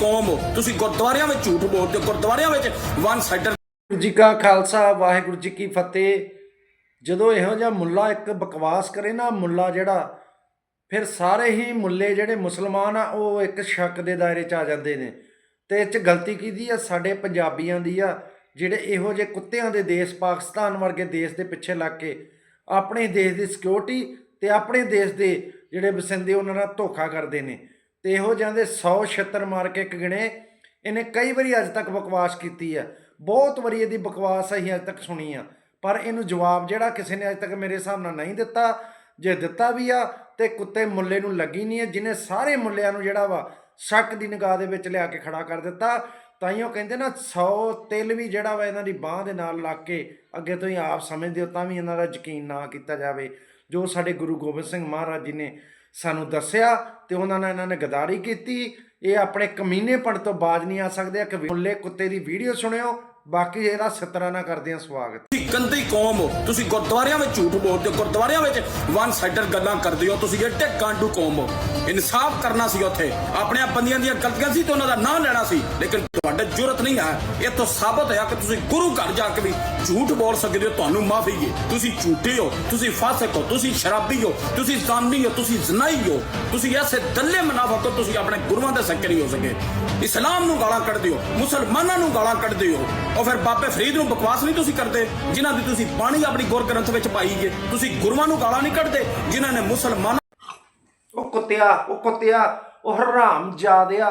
ਕੌਮ ਹੋ ਤੁਸੀਂ ਗੁਰਦੁਆਰਿਆਂ ਵਿੱਚ ਝੂਠ ਬੋਲਦੇ ਹੋ, ਗੁਰਦੁਆਰਿਆਂ ਵਿੱਚ ਵਨ ਸਾਈਡਰ ਵਾਹਿਗੁਰੂ ਜੀ ਕਾ ਖਾਲਸਾ, ਵਾਹਿਗੁਰੂ ਜੀ ਕੀ ਫਤਿਹ। ਜਦੋਂ ਇਹੋ ਜਿਹਾ ਮੁੱਲਾ ਇੱਕ ਬਕਵਾਸ ਕਰੇ ਨਾ, ਮੁੱਲਾ ਜਿਹੜਾ, ਫਿਰ ਸਾਰੇ ਹੀ ਮੁੱਲੇ ਜਿਹੜੇ ਮੁਸਲਮਾਨ ਆ, ਉਹ ਇੱਕ ਸ਼ੱਕ ਦੇ ਦਾਇਰੇ 'ਚ ਆ ਜਾਂਦੇ ਨੇ। ਤੇ ਇਹ 'ਚ ਗਲਤੀ ਕਿਹਦੀ ਆ? ਸਾਡੇ ਪੰਜਾਬੀਆਂ ਦੀ ਆ, ਜਿਹੜੇ ਇਹੋ ਜਿਹੇ ਕੁੱਤਿਆਂ ਦੇ ਦੇਸ਼, ਪਾਕਿਸਤਾਨ ਵਰਗੇ ਦੇਸ਼ ਦੇ ਪਿੱਛੇ ਲੱਗ ਕੇ ਆਪਣੇ ਦੇਸ਼ ਦੀ ਸਿਕਿਉਰਿਟੀ ਤੇ ਆਪਣੇ ਦੇਸ਼ ਦੇ ਜਿਹੜੇ ਵਸਿੰਦੇ, ਉਹਨਾਂ ਨਾਲ ਧੋਖਾ ਕਰਦੇ ਨੇ। ਤੇ ਇਹੋ ਜਿਹਾਂ ਦੇ 100 ਛਿੱਤਰ ਮਾਰ ਕੇ ਇੱਕ ਗਿਣੇ, ਇਹਨੇ ਕਈ ਵਾਰੀ ਅੱਜ ਤੱਕ ਬਕਵਾਸ ਕੀਤੀ ਆ। ਬਹੁਤ ਵਾਰੀ ਇਹਦੀ ਬਕਵਾਸ ਅਸੀਂ ਅੱਜ ਤੱਕ ਸੁਣੀ ਆ। ਪਰ ਇਹਨੂੰ ਜਵਾਬ ਜਿਹੜਾ ਕਿਸੇ ਨੇ ਅੱਜ ਤੱਕ ਮੇਰੇ ਹਿਸਾਬ ਨਾਲ ਨਹੀਂ ਦਿੱਤਾ, ਜੇ ਦਿੱਤਾ ਵੀ ਆ ਤੇ ਕੁੱਤੇ ਮੁੱਲੇ ਨੂੰ ਲੱਗੀ ਨਹੀਂ ਹੈ ਜਿਹਨੇ ਸਾਰੇ ਮੁੱਲਿਆਂ ਨੂੰ ਜਿਹੜਾ ਵਾ ਸ਼ੱਕ ਦੀ ਨਿਗਾਹ ਦੇ ਵਿੱਚ ਲਿਆ ਕੇ ਖੜਾ ਕਰ ਦਿੱਤਾ ਤਾਂ ਹੀ ਉਹ ਕਹਿੰਦੇ ਨਾ 100 ਤਿਲ ਵੀ ਜਿਹੜਾ ਵਾ ਇਹਨਾਂ ਦੀ ਬਾਹ ਦੇ ਨਾਲ ਲੱਗ ਕੇ ਅੱਗੇ ਤੋਂ ਹੀ ਆਪ ਸਮਝਦੇ ਹੋ, ਤਾਂ ਵੀ ਇਹਨਾਂ ਦਾ ਯਕੀਨ ਨਾ ਕੀਤਾ ਜਾਵੇ। ਜੋ ਸਾਡੇ ਗੁਰੂ ਗੋਬਿੰਦ ਸਿੰਘ ਮਹਾਰਾਜ ਜੀ ਨੇ ਸਾਨੂੰ ਦੱਸਿਆ ਤੇ ਉਹਨਾਂ ਨਾਲ ਇਹਨਾਂ ਨੇ ਗਦਾਰੀ ਕੀਤੀ। ਇਹ ਆਪਣੇ ਕਮੀਨੇਪਣ ਤੋਂ ਬਾਜ ਨਹੀਂ ਆ ਸਕਦੇ। ਇੱਕ ਮੁੱਲੇ ਕੁੱਤੇ ਦੀ ਵੀਡੀਓ ਸੁਣਿਓ। ਬਾਕੀ ਇਹਦਾ ਸਤਰਾਨਾ ਕਰਦੇ ਆ ਸਵਾਗਤ। ਤੁਸੀਂ ਗੰਦੀ ਕੌਮ ਹੋ। ਤੁਸੀਂ ਗੁਰਦੁਆਰਿਆਂ ਵਿੱਚ ਝੂਠ ਬੋਲਦੇ ਹੋ। ਗੁਰਦੁਆਰਿਆਂ ਵਿੱਚ ਵਨ ਸਾਈਡਰ ਗੱਲਾਂ ਕਰਦੇ ਹੋ। ਤੁਸੀਂ ਏਡੇ ਗਾਂਡੂ ਕੌਮ ਹੋ। ਇਨਸਾਫ ਕਰਨਾ ਸੀ ਉੱਥੇ। ਆਪਣੀਆਂ ਬੰਦੀਆਂ ਦੀਆਂ ਗਲਤੀਆਂ ਸੀ ਤੇ ਉਹਨਾਂ ਦਾ ਨਾਂ ਲੈਣਾ ਸੀ। ਲੇਕਿਨ ਤੁਹਾਡੇ ਜੁਰਤ ਨਹੀਂ ਹੈ। ਇਹ ਤੋਂ ਸਾਬਤ ਹੋਇਆ ਕਿ ਤੁਸੀਂ ਗੁਰੂ ਘਰ ਜਾ ਕੇ ਵੀ ਝੂਠ ਬੋਲ ਸਕਦੇ ਹੋ, ਤੁਹਾਨੂੰ ਮਾਫੀ ਹੈ। ਤੁਸੀਂ ਝੂਠੇ ਹੋ, ਤੁਸੀਂ ਫਾਸਕ ਹੋ, ਤੁਸੀਂ ਸ਼ਰਾਬੀ ਹੋ, ਤੁਸੀਂ ਜ਼ਾਨੀ ਹੋ, ਤੁਸੀਂ ਜ਼ਨਾਈ ਹੋ, ਤੁਸੀਂ ਐਸੇ ਦੱਲੇ ਮਨਾਫਕ ਹੋ ਤੁਸੀਂ ਆਪਣੇ ਗੁਰੂਆਂ ਦੇ ਸੱਕੇ ਹੋ ਸਕੇ। ਇਸਲਾਮ ਨੂੰ ਗਾਲਾਂ ਕੱਢਦੇ ਹੋ, ਮੁਸਲਮਾਨਾਂ ਨੂੰ ਗਾਲਾਂ ਕੱਢਦੇ ਹੋ। ਉਹ ਫਿਰ ਬਾਬੇ ਫਰੀਦ ਨੂੰ ਬਕਵਾਸ ਨਹੀਂ ਤੁਸੀਂ ਕਰਦੇ, ਜਿਨ੍ਹਾਂ ਦੀ ਤੁਸੀਂ ਬਾਣੀ ਆਪਣੀ ਗੁਰ ਗ੍ਰੰਥ ਵਿੱਚ ਪਾਈ ਹੈ। ਤੁਸੀਂ ਗੁਰੂਆਂ ਨੂੰ ਗਾਲਾਂ ਨਹੀਂ ਕੱਢਦੇ, ਜਿਨ੍ਹਾਂ ਨੇ ਮੁਸਲਮਾਨ ਉਹ ਕੁੱਤਿਆ ਉਹ ਕੁੱਤਿਆ, ਉਹ ਹਰਾਮ ਜਾਦਿਆ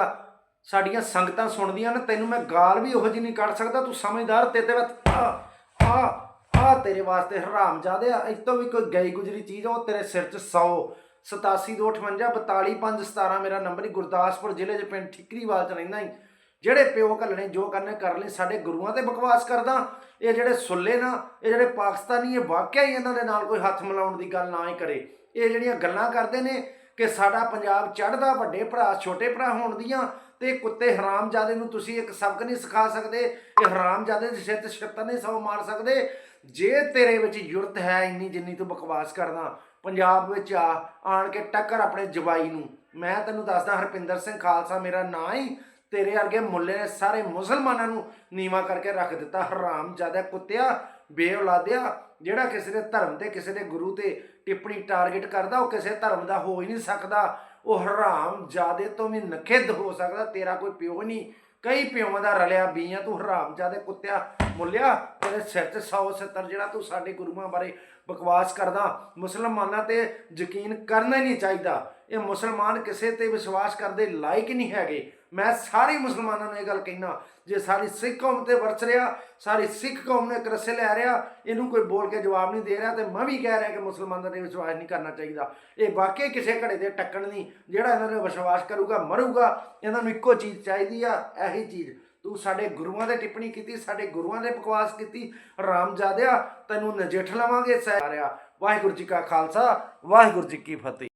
ਸਾਡੀਆਂ ਸੰਗਤਾਂ ਸੁਣਦੀਆਂ ਨੇ ਤੈਨੂੰ ਮੈਂ ਗਾਲ ਵੀ ਉਹੋ ਜਿਹੀ ਨਹੀਂ ਕੱਢ ਸਕਦਾ ਤੂੰ ਸਮਝਦਾਰ ਤੇ ਤੇ ਆ ਆ ਆ ਤੇਰੇ ਵਾਸਤੇ ਹਰਾਮ ਜਾਦਿਆ ਇਸ ਤੋਂ ਵੀ ਕੋਈ ਗਈ ਗੁਜਰੀ ਚੀਜ਼ ਆ, ਉਹ ਤੇਰੇ ਸਿਰ 'ਚ 100 8728 42517 ਮੇਰਾ ਨੰਬਰ ਹੀ ਗੁਰਦਾਸਪੁਰ ਜ਼ਿਲ੍ਹੇ 'ਚ ਪਿੰਡ ਠਿਕਰੀਵਾਲ 'ਚ ਰਹਿੰਦਾ ਹੀ ਜਿਹੜੇ ਪਿਓ ਘੱਲਣੇ ਜੋ ਕਰਨੇ ਕਰ ਲਈ ਸਾਡੇ ਗੁਰੂਆਂ ਤੇ ਬਕਵਾਸ ਕਰਦਾ। ਇਹ ਜਿਹੜੇ ਸੁੱਲੇ ਨਾ ਇਹ ਜਿਹੜੇ ਪਾਕਿਸਤਾਨੀ ਇਹ ਵਾਕਿਆ ਹੀ ਇਹਨਾਂ ਦੇ ਨਾਲ ਕੋਈ ਹੱਥ ਮਿਲਾਉਣ ਦੀ ਗੱਲ ਨਾ ਹੀ ਕਰੇ। ਇਹ ਜਿਹੜੀਆਂ ਗੱਲਾਂ ਕਰਦੇ ਨੇ ਕਿ ਸਾਡਾ ਪੰਜਾਬ ਚੜ੍ਹਦਾ ਵੱਡੇ ਭਰਾ ਛੋਟੇ ਭਰਾ ਹੋਣ ਦੀਆਂ ਤੇ ਕੁੱਤੇ ਹਰਾਮਜ਼ਾਦੇ ਨੂੰ ਤੁਸੀਂ ਇੱਕ ਸਬਕ ਨਹੀਂ ਸਿਖਾ ਸਕਦੇ, ਇਹ ਹਰਾਮਜ਼ਾਦੇ ਦੇ ਸਿਰ ਤੇ ਛਿੱਤਰ ਨਹੀਂ ਸੌ ਮਾਰ ਸਕਦੇ। ਜੇ ਤੇਰੇ ਵਿੱਚ ਯੁਰਤ ਹੈ ਇੰਨੀ ਜਿੰਨੀ ਤੂੰ ਬਕਵਾਸ ਕਰਦਾ, ਪੰਜਾਬ ਵਿੱਚ ਆ, ਆਣ ਕੇ ਟੱਕਰ ਆਪਣੇ ਜਵਾਈ ਨੂੰ। ਮੈਂ ਤੈਨੂੰ ਦੱਸਦਾ, ਹਰਪਿੰਦਰ ਸਿੰਘ ਖਾਲਸਾ ਮੇਰਾ ਨਾਂ ਹੀ ਤੇਰੇ ਵਰਗੇ ਮੁੱਲੇ ਨੇ ਸਾਰੇ ਮੁਸਲਮਾਨਾਂ ਨੂੰ ਨੀਵਾ ਕਰਕੇ ਰੱਖ ਦਿੱਤਾ। ਹਰਾਮ ਜ਼ਿਆਦਾ ਕੁੱਤਿਆ, ਬੇਔਲਾਦਿਆ, ਜਿਹੜਾ ਕਿਸੇ ਦੇ ਧਰਮ ਤੇ, ਕਿਸੇ ਦੇ ਗੁਰੂ ਤੇ ਟਿੱਪਣੀ ਟਾਰਗੇਟ ਕਰਦਾ, ਉਹ ਕਿਸੇ ਧਰਮ ਦਾ ਹੋ ਹੀ ਨਹੀਂ ਸਕਦਾ। ਉਹ ਹਰਾਮ ਜਿਆਦੇ ਤੋਂ ਵੀ ਨਖਿੱਧ ਹੋ ਸਕਦਾ, ਤੇਰਾ ਕੋਈ ਪਿਓ ਨਹੀਂ। ਕਈ ਪਿਓਾਂ ਦਾ ਰਲਿਆ ਬੀਆਂ ਤੂੰ ਹਰਾਮ ਜਿਆਦੇ ਕੁੱਤਿਆ ਮੁੱਲਿਆ, ਤੇਰੇ ਸਿਰ 'ਚ 100 70 ਜਿਹੜਾ ਤੂੰ ਸਾਡੇ ਗੁਰੂਆਂ ਬਾਰੇ ਬਕਵਾਸ ਕਰਦਾ, ਮੁਸਲਮਾਨਾਂ ਤੇ ਯਕੀਨ ਕਰਨਾ ਹੀ ਨਹੀਂ ਚਾਹੀਦਾ। ਇਹ ਮੁਸਲਮਾਨ ਕਿਸੇ ਤੇ ਵਿਸ਼ਵਾਸ ਕਰਦੇ ਲਾਇਕ ਨਹੀਂ ਹੈਗੇ। ਮੈਂ ਸਾਰੇ ਮੁਸਲਮਾਨਾਂ ਨੂੰ ਇਹ ਗੱਲ ਕਹਿਣਾ ਜੇ ਸਾਰੀ ਸਿੱਖ ਕੌਮ ਤੇ ਵਰਸ ਰਿਹਾ, ਸਾਰੀ ਸਿੱਖ ਕੌਮ ਨੇ ਇੱਕ ਲੈ ਰਿਹਾ, ਇਹਨੂੰ ਕੋਈ ਬੋਲ ਕੇ ਜਵਾਬ ਨਹੀਂ ਦੇ ਰਿਹਾ ਤੇ ਮੈਂ ਵੀ ਕਹਿ ਰਿਹਾ ਕਿ ਮੁਸਲਮਾਨਾਂ ਨੇ ਵਿਸ਼ਵਾਸ ਨਹੀਂ ਕਰਨਾ ਚਾਹੀਦਾ। ਇਹ ਵਾਕਈ ਕਿਸੇ ਘੜੇ ਦੇ ਟੱਕਣ ਨਹੀਂ, ਜਿਹੜਾ ਇਹਨਾਂ ਨੇ ਵਿਸ਼ਵਾਸ ਕਰੂਗਾ, ਮਰੂਗਾ, ਇਹਨਾਂ ਨੂੰ ਇੱਕੋ ਚੀਜ਼ ਚਾਹੀਦੀ ਆ, ਇਹੀ ਚੀਜ਼। ਤੂੰ ਸਾਡੇ ਗੁਰੂਆਂ ਦੇ ਟਿੱਪਣੀ ਕੀਤੀ, ਸਾਡੇ ਗੁਰੂਆਂ ਦੇ ਬਕਵਾਸ ਕੀਤੀ ਰਾਮਜਾਦਿਆ ਤੈਨੂੰ ਨਜਿੱਠ ਲਵਾਂਗੇ ਸਾਰਿਆ ਵਾਹਿਗੁਰੂ ਜੀ ਕਾ ਖਾਲਸਾ, ਵਾਹਿਗੁਰੂ ਜੀ ਕੀ ਫਤਿਹ।